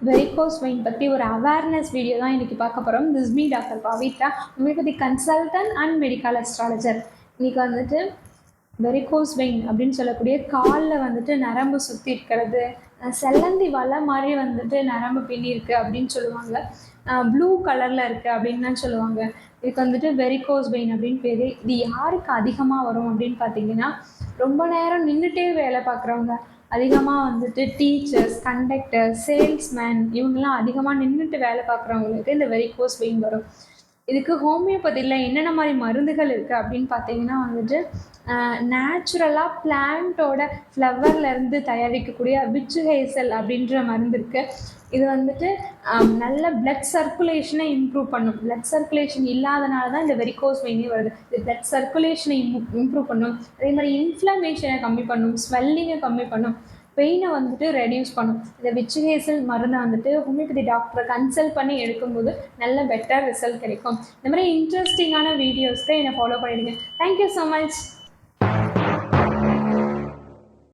Varicose vein பற்றி ஒரு awareness video தான் இன்றைக்கி பார்க்க போகிறோம் திஸ் மீ டாக்டர் பவித்ரா உங்களுக்கு கன்சல்டன்ட் அண்ட் மெடிக்கல் அஸ்ட்ராலஜர் இன்றைக்கி வந்துட்டு வெரிகோஸ் வெயின் அப்படின்னு சொல்லக்கூடிய காலில் வந்துட்டு நரம்பு சுற்றி இருக்கிறது செல்லந்தி வலை மாதிரி வந்துட்டு நரம்பு பின்னி இருக்குது அப்படின்னு சொல்லுவாங்க. ப்ளூ கலரில் இருக்குது அப்படின்லாம் சொல்லுவாங்க. இதுக்கு வந்துட்டு வெரிகோஸ் வெயின் அப்படின்னு பேர். இது யாருக்கு அதிகமாக வரும் அப்படின்னு பார்த்தீங்கன்னா ரொம்ப நேரம் நின்றுட்டே வேலை பார்க்குறவங்க. அதிகமாக வந்துட்டு டீச்சர்ஸ் கண்டக்டர் சேல்ஸ்மேன் இவங்கெல்லாம் அதிகமாக நின்றுட்டு வேலை பார்க்குறவங்களுக்கு இந்த வெரிகோஸ் வெயின் வரும். இதுக்கு ஹோமியோபதியில் என்னென்ன மாதிரி மருந்துகள் இருக்குது அப்படின்னு பார்த்தீங்கன்னா வந்துட்டு நேச்சுரலாக பிளான்ட்டோட ஃப்ளவர்லேருந்து தயாரிக்கக்கூடிய விச்சு ஹேசல் அப்படின்ற மருந்து இருக்குது இது வந்துட்டு நல்ல பிளட் சர்க்குலேஷனை இம்ப்ரூவ் பண்ணும். பிளட் சர்க்குலேஷன் இல்லாதனால தான் இந்த வெரிகோஸ் வெயினே வருது. இது பிளட் சர்க்குலேஷனை இம்ப்ரூவ் பண்ணும். அதே மாதிரி இன்ஃப்ளமேஷனை கம்மி பண்ணும். ஸ்வெல்லிங்கை கம்மி பண்ணும். பெயினை வந்துட்டு ரெடியூஸ் பண்ணும். இந்த விச்சுகேசல் மருந்தை வந்துட்டு ஹோமியோபதி டாக்டரை கன்சல்ட் பண்ணி எடுக்கும்போது நல்ல பெட்டர் ரிசல்ட் கிடைக்கும். இந்த மாதிரி இன்ட்ரெஸ்டிங்கான வீடியோஸ்க்கு என்னை ஃபாலோ பண்ணிடுங்க. Thank you so much